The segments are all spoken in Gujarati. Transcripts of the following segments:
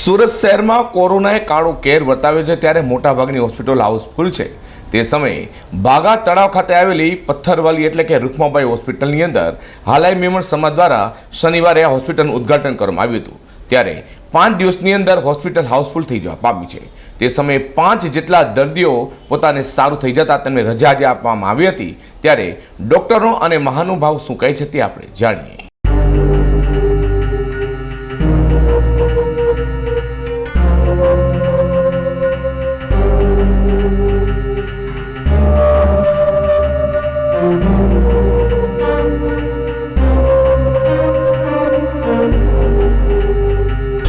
સુરત શહેરમાં કોરોનાએ કાળો કેર વર્તાવ્યો છે ત્યારે મોટાભાગની હોસ્પિટલ હાઉસફુલ છે. તે સમયે બાગા તળાવ ખાતે આવેલી પથ્થરવાલી એટલે કે રૂખમાબાઈ હોસ્પિટલની અંદર હાલાઈ મેમણ સમાજ દ્વારા શનિવારે આ હોસ્પિટલનું ઉદ્ઘાટન કરવામાં આવ્યું હતું. ત્યારે પાંચ દિવસની અંદર હોસ્પિટલ હાઉસફુલ થઈ જવા પામી છે. તે સમયે પાંચ જેટલા દર્દીઓ પોતાને સારું થઈ જતા તેમને રજા જે આપવામાં આવી હતી. ત્યારે ડોક્ટરો અને મહાનુભાવ શું કહે છે તે આપણે જાણીએ.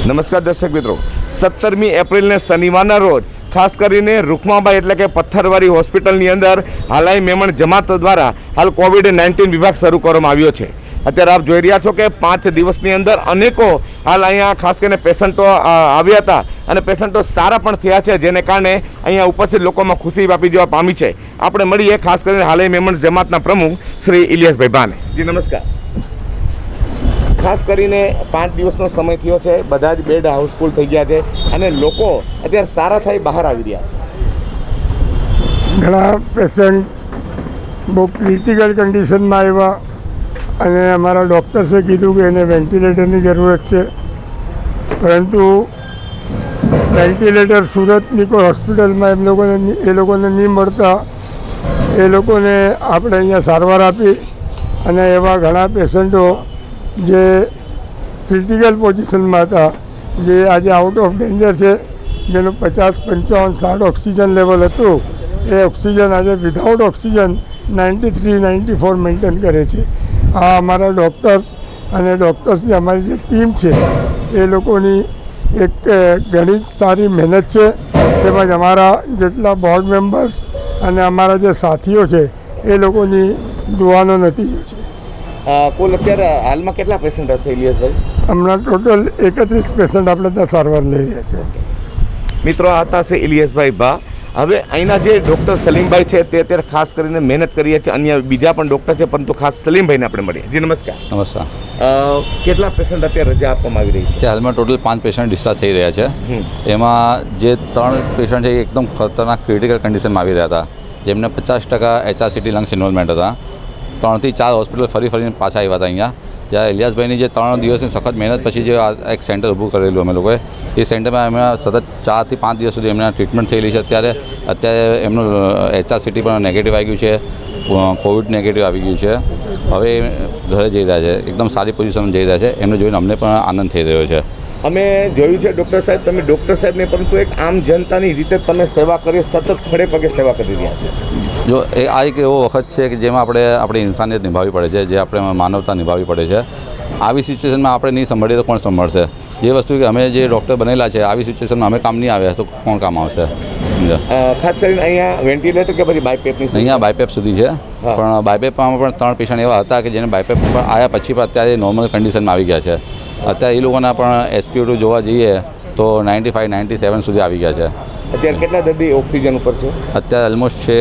નમસ્કાર દર્શક મિત્રો. સત્તરમી એપ્રિલને શનિવારના રોજ, ખાસ કરીને રૂકમાબાઈ એટલે કે પથ્થરવાળી હોસ્પિટલની અંદર હાલાઈ મેમણ જમાત દ્વારા હાલ કોવિડ નાઇન્ટીન વિભાગ શરૂ કરવામાં આવ્યો છે. અત્યારે આપ જોઈ રહ્યા છો કે પાંચ દિવસની અંદર અનેકો હાલ અહીંયા ખાસ કરીને પેશન્ટો આવ્યા હતા અને પેશન્ટો સારા પણ થયા છે, જેને કારણે અહીંયા ઉપસ્થિત લોકોમાં ખુશી વ્યાપી જવા પામી છે. આપણે મળીએ ખાસ કરીને હાલાઈ મેમણ જમાતના પ્રમુખ શ્રી ઇલિયાસભાઈ બાને જી, નમસ્કાર. ખાસ કરીને પાંચ દિવસનો સમય થયો છે, બધા જ બેડ હાઉસફુલ થઈ ગયા છે અને લોકો અત્યારે સારા થઈ બહાર આવી રહ્યા છે. ઘણા પેશન્ટ બહુ ક્રિટિકલ કન્ડિશનમાં આવ્યા અને અમારા ડૉક્ટર્સે કીધું કે એને વેન્ટિલેટરની જરૂરત છે. પરંતુ વેન્ટિલેટર સુરતની કોઈ હોસ્પિટલમાં એમ લોકોને એ લોકોને નહીં મળતા. એ લોકોને આપણે અહીંયા સારવાર આપી અને એવા ઘણા પેશન્ટો જે ક્રિટિકલ પોઝિશનમાં હતા, જે આજે આઉટ ઓફ ડેન્જર છે, જેનું પચાસ, પંચાવન, સાઠ ઓક્સિજન લેવલ હતું, એ ઓક્સિજન આજે without oxygen ninety three ninety four maintain કરે છે. આ અમારા ડૉક્ટર્સ અને ડૉક્ટર્સની અમારી જે ટીમ છે, એ લોકોની એક ઘણી જ સારી મહેનત છે. તેમજ અમારા જેટલા બોર્ડ મેમ્બર્સ અને અમારા જે સાથીઓ છે, એ લોકોની દુઆનો નતીજો છે. કુલ અત્યારે હાલમાં કેટલા પેશન્ટ હશે ઇલિયાસભાઈ? હમણાં ટોટલ એકત્રીસ પેશન્ટ આપણે ત્યાં સારવાર લઈ રહ્યા છે મિત્રો આ હતા છે ઇલિયાસભાઈ બા હવે અહીંના જે ડૉક્ટર સલીમભાઈ છે તે અત્યારે ખાસ કરીને મહેનત કરીએ છીએ અન્ય બીજા પણ ડૉક્ટર છે પરંતુ ખાસ સલીમભાઈને આપણે મળીએ. જી નમસ્કાર. નમસ્કાર. કેટલા પેશન્ટ અત્યારે રજા આપવામાં આવી રહી છે? હાલમાં ટોટલ પાંચ પેશન્ટ ડિસ્ચાર્જ થઈ રહ્યા છે. એમાં જે ત્રણ પેશન્ટ છે એ એકદમ ખતરનાક ક્રિટિકલ કન્ડિશનમાં આવી રહ્યા હતા. જેમને પચાસ ટકા એચઆરસીટી લંગ્સ ઇન્વોલ્વમેન્ટ હતા. ત્રણથી ચાર હોસ્પિટલ ફરી ફરીને પાછા આવ્યા હતા અહીંયા. જ્યારે ઇલિયાસભાઈની જે ત્રણ દિવસની સખત મહેનત પછી જે એક સેન્ટર ઊભું કરેલું અમે લોકોએ, એ સેન્ટરમાં એમણે સતત ચારથી પાંચ દિવસ સુધી એમના ટ્રીટમેન્ટ થયેલી છે. અત્યારે અત્યારે એમનું એચઆરસીટી પણ નેગેટિવ આવી ગયું છે. કોવિડ નેગેટિવ આવી ગયું છે. હવે ઘરે જઈ રહ્યા છે. એકદમ સારી પોઝિશનમાં જઈ રહ્યા છે. એમને જોઈને અમને પણ આનંદ થઈ રહ્યો છે. અમે જોયું છે ડૉક્ટર સાહેબ તમે ડૉક્ટર સાહેબ નહીં પરંતુ એક આમ જનતાની રીતે તમે સેવા કરી સતત ખડે પગે સેવા કરી રહ્યા છે. જો એ આ એક એવો વખત છે કે જેમાં આપણે આપણી ઇન્સાનિયત નિભાવવી પડે છે જે આપણે માનવતા નિભાવવી પડે છે. આવી સિચ્યુએશનમાં આપણે નહીં સંભાળીએ તો કોણ સંભાળશે? એ વસ્તુ કે અમે જે ડૉક્ટર બનેલા છે આવી સિચ્યુએશનમાં અમે કામ નહીં આવ્યા તો કોણ કામ આવશે? ખાસ કરીને અહીંયા વેન્ટિલેટર કે પછી બાયપેપની અહીંયા બાયપેપ સુધી છે. પણ બાયપેપમાં પણ ત્રણ પેશન્ટ એવા હતા કે જેને બાયપેપ પર આવ્યા પછી પણ અત્યારે નોર્મલ કન્ડિશનમાં આવી ગયા છે. અત્યારે એ લોકોના પણ એસપીઓ ટુ જોવા જઈએ તો નાઇન્ટી ફાઇવ નાઇન્ટી સેવન સુધી આવી ગયા છે. અત્યારે કેટલા દર્દી ઓક્સિજન ઉપર છે? અત્યારે ઓલમોસ્ટ છે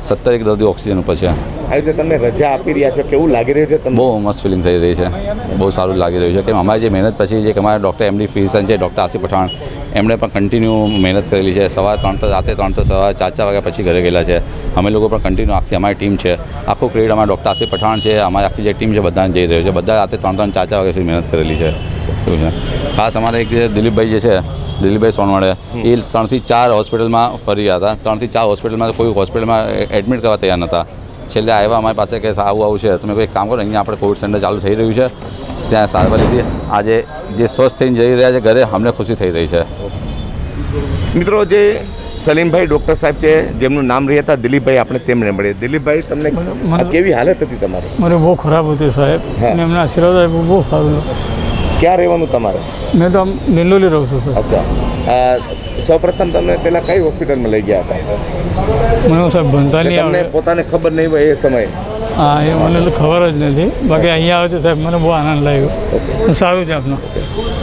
સત્તર એક દર્દી ઓક્સિજન ઉપર છે. આવી રીતે તમે રજા આપી રહ્યા છો, કેવું લાગી રહ્યું છે તમને? બહુ મસ્ત ફિલિંગ થઈ રહી છે. બહુ સારું લાગી રહ્યું છે. કે અમારી જે મહેનત પછી જે અમારા ડૉક્ટર એમડી ફિઝિશિયન છે ડૉક્ટર આસિફ પઠાણ, એમણે પણ કન્ટિન્યુ મહેનત કરેલી છે. સવારે ત્રણ તો રાતે ત્રણ તો સવારે ચાર ચાર વાગ્યા પછી ઘરે ગયેલા છે. અમે લોકો પણ કન્ટિન્યુ આખી અમારી ટીમ છે. આખું ક્રેડિટ અમારા ડૉક્ટર આસિફ પઠાણ છે, અમારી આખી જે ટીમ છે, બધાને જઈ રહ્યો છે. બધા રાતે ત્રણ ત્રણ, ચાર ચાર વાગ્યા સુધી મહેનત કરેલી છે. ખાસ અમારે એક દિલીપભાઈ જે છે, દિલીપભાઈ સોનવાડે, એ ત્રણથી ચાર હોસ્પિટલમાં ફરી ગયા હતા. ત્રણથી ચાર હોસ્પિટલમાં કોઈ હોસ્પિટલમાં એડમિટ કરવા તૈયાર નહોતા. છેલ્લે આવ્યા અમારી પાસે કે આવું આવું છે. તમે કોઈ કામ કરો અહીંયા આપણે કોવિડ સેન્ટર ચાલુ થઈ રહ્યું છે. ત્યાં સારવાર લીધી. આજે જે સ્વસ્થ થઈને જઈ રહ્યા છે ઘરે અમને ખુશી થઈ રહી છે. મિત્રો જે સલીમભાઈ ડૉક્ટર સાહેબ છે જેમનું નામ રહ્યા હતા દિલીપભાઈ આપણે તેમને મળીએ. દિલીપભાઈ તમને મને- કેવી હાલત હતી તમારી? મને બહુ ખરાબ હતું સાહેબ. એમના આશીર્વાદ આપ્યો બહુ સારું. ક્યાં રહેવાનું તમારે? મેં તો આમ દિંડોલી રહું છું સર અચ્છા. સૌપ્રથમ તમને પહેલા કઈ હોસ્પિટલમાં લઈ ગયા હતા? મને સાહેબ ભણતા નહીં તમને પોતાને ખબર નહીં હોય એ સમયે. હા એ મને તો ખબર જ નથી. બાકી અહીંયા આવે તો સાહેબ મને બહુ આનંદ લાગ્યો. સારું છે આપનું.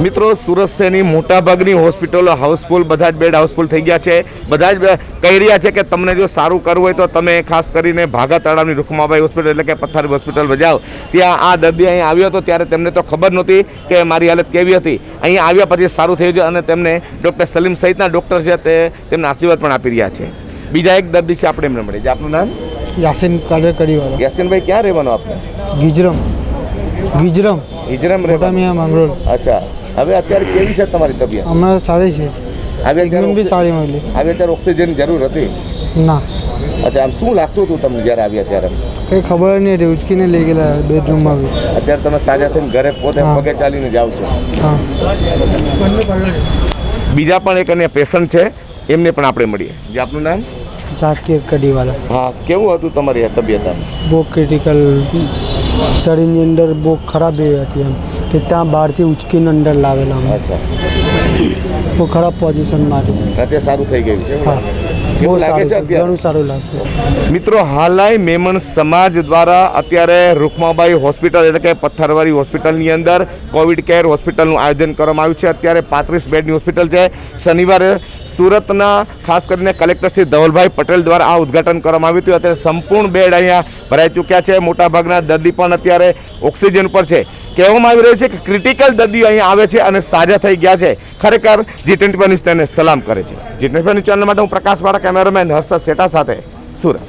મિત્રો સુરત શહેરની મોટાભાગની હોસ્પિટલો હાઉસફુલ બધા જ બેડ હાઉસફુલ થઈ ગયા છે. બધા જ કહી રહ્યા છે કે તમને જો સારું કરવું હોય તો તમે ખાસ કરીને ભાગા તળાવની રૂકમાબાઈ હોસ્પિટલ એટલે કે પથારી હોસ્પિટલ જાઓ ત્યાં આ દર્દી અહીં આવ્યો હતો ત્યારે તેમને તો ખબર નહોતી કે મારી હાલત કેવી હતી. અહીં આવ્યા પછી સારું થયું છે અને તેમને ડૉક્ટર સલીમ સહિતના ડૉક્ટર છે તે તેમને આશીર્વાદ પણ આપી રહ્યા છે. બીજા એક દર્દી છે આપણે એમને મળી જાય આપનું નામ? યાસીન કાદર કડીવાળા યાસીનભાઈ ક્યાં રહેવાનું આપને? ગિજરમ. ગિજરમ. ગિજરમ રહેવાનું. માંગરોળ. અચ્છા. હવે અત્યારે કેવી છે તમારી તબિયત? હમણાં સારી છે. ટ્રીટમેન્ટ બી સારી મળી. આવી અત્યારે ઓક્સિજન જરૂર હતી? ના. અચ્છા આમ શું લાગતું હતું તમને જ્યારે આવ્યા ત્યારે? કંઈ ખબર નહીં હતી ઉચકીને લઈ ગયેલા બેડરૂમમાં બી. અત્યારે તમે સાજા થઈને ઘરે પોતે પગે ચાલીને જાઓ છો. હા. બીજા પણ એક અન્ય પેશન્ટ છે એમને પણ આપણે મળીએ. જે આપનું નામ? ઝાકીર કડીવાળા હા કેવું હતું તમારી આ તબિયત બહુ ક્રિટિકલ શરીરની અંદર બહુ ખરાબ એ હતી એમ કે ત્યાં બહારથી ઉચકીને અંદર લાવેલા અમે. બહુ ખરાબ પોઝિશનમાં હતી અત્યારે સારું થઈ ગયું છે? હા. બહુ સારું છે? ઘણું સારું લાગ્યું મિત્રો હાલાય મેમણ સમાજ દ્વારા અત્યારે રૂકમાબાઈ હોસ્પિટલ એટલે કે પથ્થરવાળી હોસ્પિટલની અંદર કોવિડ કેર હોસ્પિટલનું આયોજન કરવામાં આવ્યું છે. અત્યારે પાંત્રીસ બેડની હોસ્પિટલ છે. શનિવારે સુરતના, ખાસ કરીને કલેક્ટર શ્રી ધવલભાઈ પટેલ દ્વારા આ ઉદ્ઘાટન કરવામાં આવ્યું હતું. અત્યારે સંપૂર્ણ બેડ અહીંયા ભરાઈ ચૂક્યા છે. મોટાભાગના દર્દી પણ અત્યારે ઓક્સિજન પર છે. કહેવામાં આવી રહ્યું છે કે ક્રિટિકલ દર્દીઓ અહીંયા આવે છે અને સાજા થઈ ગયા છે. ખરેખર જી ટ્વેન્ટી ન્યૂઝ તેને સલામ કરે છે. જી ટ્વેન્ટી ન્યૂઝ ચેનલ માટે હું પ્રકાશ વાળા કેમેરામેન હર્ષદ સેટા સાથે સુરત.